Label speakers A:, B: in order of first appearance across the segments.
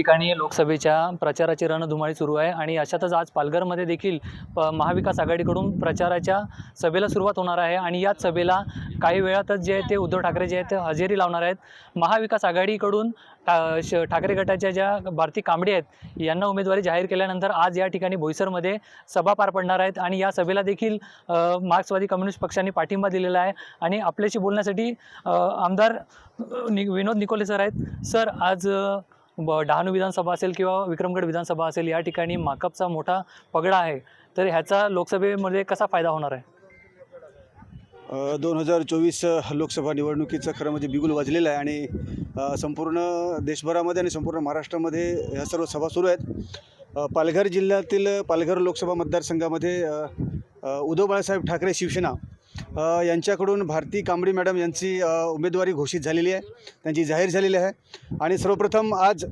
A: ठिकाणी लोकसभेच्या प्रचाराची रणधुमाळी सुरू आहे आणि अशातच आज पालघरमध्ये देखील प महाविकास आघाडीकडून प्रचाराच्या सभेला सुरुवात होणार आहे आणि याच सभेला काही वेळातच जे आहे ते उद्धव ठाकरे जे आहेत ते हजेरी लावणार आहेत. महाविकास आघाडीकडून श ठाकरे गटाच्या ज्या भारती कांबडे आहेत यांना उमेदवारी जाहीर केल्यानंतर आज या ठिकाणी बोईसरमध्ये सभा पार पडणार आहेत आणि या सभेला देखील मार्क्सवादी कम्युनिस्ट पक्षाने पाठिंबा दिलेला आहे. आणि आपल्याशी बोलण्यासाठी आमदार नि विनोद निकोले सर आहेत. सर आज डहाणू विधानसभा असेल किंवा विक्रमगड विधानसभा असेल या ठिकाणी माकपचा मोठा पगडा आहे. तर ह्याचा लोकसभेमध्ये कसा फायदा होणार आहे?
B: दोन हजार चोवीस लोकसभा निवडणुकीचं खरं म्हणजे बिगुल वाजलेलं आहे आणि संपूर्ण देशभरामध्ये आणि संपूर्ण महाराष्ट्रामध्ये ह्या सर्व सभा सुरू आहेत. पालघर जिल्ह्यातील पालघर लोकसभा मतदारसंघामध्ये उद्धव बाळासाहेब ठाकरे शिवसेना यांच्याकडून भारती कांबडी मॅडम यांची उमेदवारी घोषित झालेली आहे. त्यांची जाहीर झालेली आहे. आणि सर्वप्रथम आज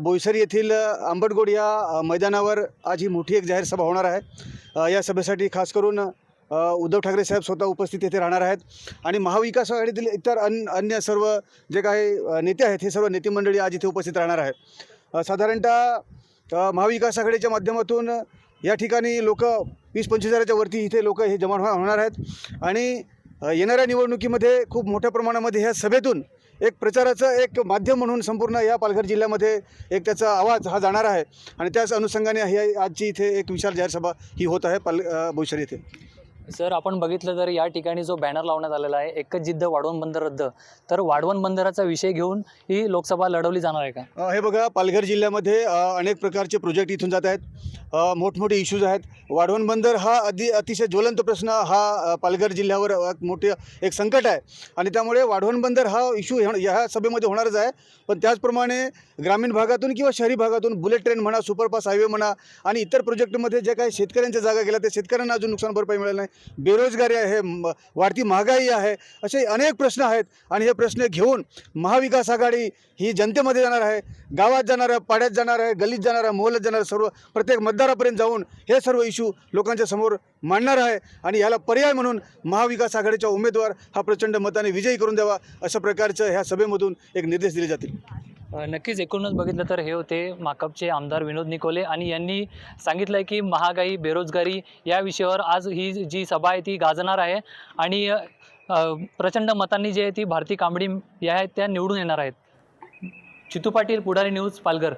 B: बोईसर येथील आंबटगोड या मैदानावर आज ही मोठी एक जाहीर सभा होणार आहे. या सभेसाठी खास करून उद्धव ठाकरे साहेब स्वतः उपस्थित येथे राहणार आहेत. आणि महाविकास आघाडीतील इतर अन अन्य सर्व जे काही नेते आहेत हे सर्व नेतेमंडळी आज इथे उपस्थित राहणार आहे साधारणतः महाविकास आघाडीच्या माध्यमातून या ठिकाणी लोक वीस पंचवीस हजाराच्या वरती इथे लोक हे जमा होणार आहेत. आणि येणाऱ्या निवडणुकीमध्ये खूप मोठ्या प्रमाणामध्ये ह्या सभेतून एक प्रचाराचं एक माध्यम म्हणून संपूर्ण या पालघर जिल्ह्यामध्ये एक त्याचा आवाज हा जाणार आहे. आणि त्याच अनुषंगाने ही आजची इथे एक विशाल जाहीर सभा ही होत आहे पाल भविष्यात येथे.
A: सर आपण बघितलं तर या ठिकाणी जो बॅनर लावण्यात आलेला आहे एकच जिद्द वाढवण बंदर रद्द. तर वाढवण बंदराचा विषय घेऊन ही लोकसभा लढवली जाणार आहे का?
B: हे बघा पालघर जिल्ह्यामध्ये अनेक प्रकारचे प्रोजेक्ट इथून जात आहेत. मोठमोठे इश्यूज आहेत. वाढवण बंदर हा अति अतिशय ज्वलंत प्रश्न हा पालघर जिल्ह्यावर अ, मोठे एक संकट आहे. आणि त्यामुळे वाढवण बंदर हा इश्यू ह्या सभेमध्ये होणारच आहे. पण त्याचप्रमाणे ग्रामीण भागातून किंवा शहरी भागातून बुलेट ट्रेन म्हणा सुपरफास्ट हायवे म्हणा आणि इतर प्रोजेक्टमध्ये जे काही शेतकऱ्यांच्या जागा गेल्या त्या शेतकऱ्यांना अजून नुकसान भरपाई मिळाली नाही. बेरोजगारी आहे म- वाढती महागाई आहे असे अनेक प्रश्न आहेत. आणि हे प्रश्न घेऊन महाविकास आघाडी ही जनतेमध्ये जाणार आहे गावात जाणार आहे पाड्यात जाणार आहे गल्लीत जाणार आहे मोहल्ल्यात जाणार सर्व प्रत्येक मतदारापर्यंत जाऊन हे सर्व इशू लोकांच्या समोर मांडणार आहे. आणि याला पर्याय म्हणून महाविकास आघाडीचा उमेदवार हा प्रचंड मताने विजयी करून द्यावा अशा प्रकारचं ह्या सभेमधून एक निर्देश दिले जातील.
A: नक्कीच एकूणच बघितलं तर हे होते माकपचे आमदार विनोद निकोले आणि यांनी सांगितलं आहे की महागाई बेरोजगारी या विषयावर आज ही जी सभा आहे ती गाजणार आहे आणि प्रचंड मतांनी जे आहे ती भारती कांबडी या आहेत त्या निवडून येणार आहेत. चितू पाटील पुढारी न्यूज पालघर.